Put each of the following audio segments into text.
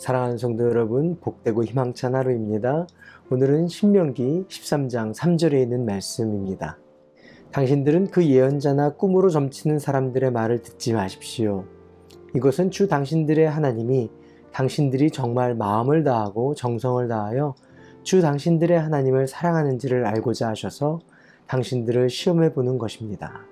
사랑하는 성도 여러분, 복되고 희망찬 하루입니다. 오늘은 신명기 13장 3절에 있는 말씀입니다. 당신들은 그 예언자나 꿈으로 점치는 사람들의 말을 듣지 마십시오. 이것은 주 당신들의 하나님이 당신들이 정말 마음을 다하고 정성을 다하여 주 당신들의 하나님을 사랑하는지를 알고자 하셔서 당신들을 시험해 보는 것입니다.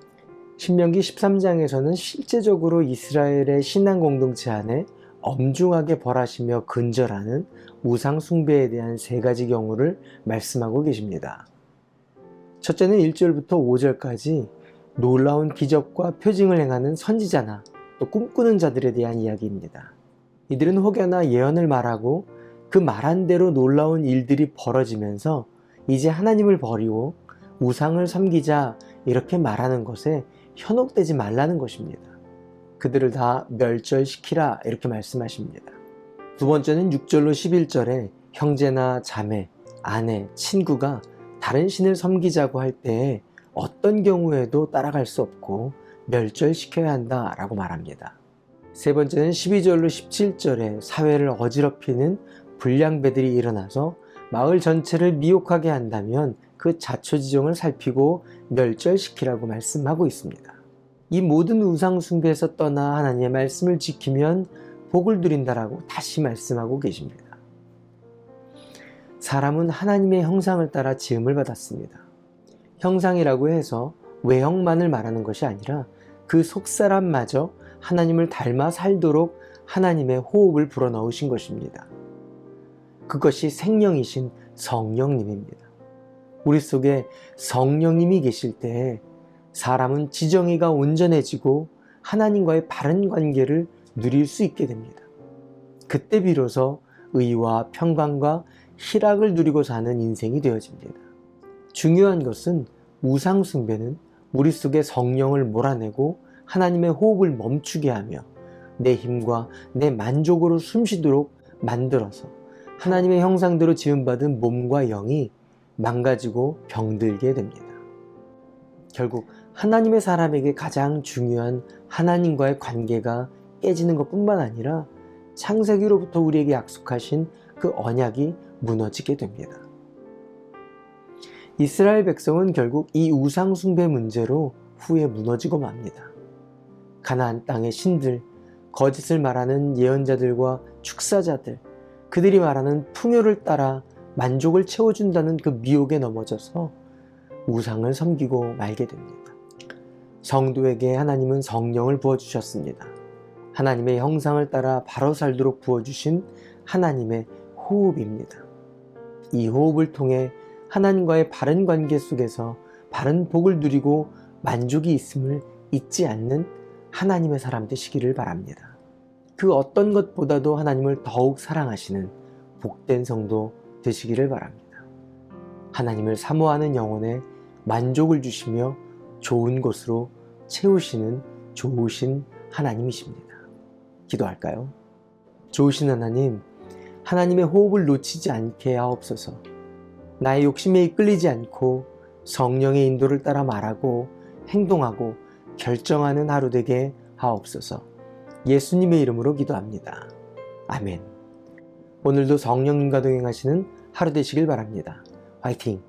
신명기 13장에서는 실제적으로 이스라엘의 신앙 공동체 안에 엄중하게 벌하시며 근절하는 우상 숭배에 대한 세 가지 경우를 말씀하고 계십니다. 첫째는 1절부터 5절까지 놀라운 기적과 표징을 행하는 선지자나 또 꿈꾸는 자들에 대한 이야기입니다. 이들은 혹여나 예언을 말하고 그 말한 대로 놀라운 일들이 벌어지면서 이제 하나님을 버리고 우상을 섬기자 이렇게 말하는 것에 현혹되지 말라는 것입니다. 그들을 다 멸절시키라 이렇게 말씀하십니다. 두 번째는 6절로 11절에 형제나 자매, 아내, 친구가 다른 신을 섬기자고 할 때에 어떤 경우에도 따라갈 수 없고 멸절시켜야 한다 라고 말합니다. 세 번째는 12절로 17절에 사회를 어지럽히는 불량배들이 일어나서 마을 전체를 미혹하게 한다면 그 자초지종을 살피고 멸절시키라고 말씀하고 있습니다. 이 모든 우상숭배에서 떠나 하나님의 말씀을 지키면 복을 누린다라고 다시 말씀하고 계십니다. 사람은 하나님의 형상을 따라 지음을 받았습니다. 형상이라고 해서 외형만을 말하는 것이 아니라 그 속사람마저 하나님을 닮아 살도록 하나님의 호흡을 불어넣으신 것입니다. 그것이 생명이신 성령님입니다. 우리 속에 성령님이 계실 때에 사람은 지정의가 온전해지고 하나님과의 바른 관계를 누릴 수 있게 됩니다. 그때 비로소 의와 평강과 희락을 누리고 사는 인생이 되어집니다. 중요한 것은 우상숭배는 우리 속에 성령을 몰아내고 하나님의 호흡을 멈추게 하며 내 힘과 내 만족으로 숨 쉬도록 만들어서 하나님의 형상대로 지음받은 몸과 영이 망가지고 병들게 됩니다. 결국 하나님의 사람에게 가장 중요한 하나님과의 관계가 깨지는 것 뿐만 아니라 창세기로부터 우리에게 약속하신 그 언약이 무너지게 됩니다. 이스라엘 백성은 결국 이 우상 숭배 문제로 후에 무너지고 맙니다. 가나안 땅의 신들, 거짓을 말하는 예언자들과 축사자들, 그들이 말하는 풍요를 따라 만족을 채워준다는 그 미혹에 넘어져서 우상을 섬기고 말게 됩니다. 성도에게 하나님은 성령을 부어주셨습니다. 하나님의 형상을 따라 바로 살도록 부어주신 하나님의 호흡입니다. 이 호흡을 통해 하나님과의 바른 관계 속에서 바른 복을 누리고 만족이 있음을 잊지 않는 하나님의 사람 되시기를 바랍니다. 그 어떤 것보다도 하나님을 더욱 사랑하시는 복된 성도 되시기를 바랍니다. 하나님을 사모하는 영혼에 만족을 주시며 좋은 곳으로 채우시는 좋으신 하나님이십니다. 기도할까요? 좋으신 하나님, 하나님의 호흡을 놓치지 않게 하옵소서. 나의 욕심에 이끌리지 않고 성령의 인도를 따라 말하고 행동하고 결정하는 하루 되게 하옵소서. 예수님의 이름으로 기도합니다. 아멘. 오늘도 성령님과 동행하시는 하루 되시길 바랍니다. 화이팅!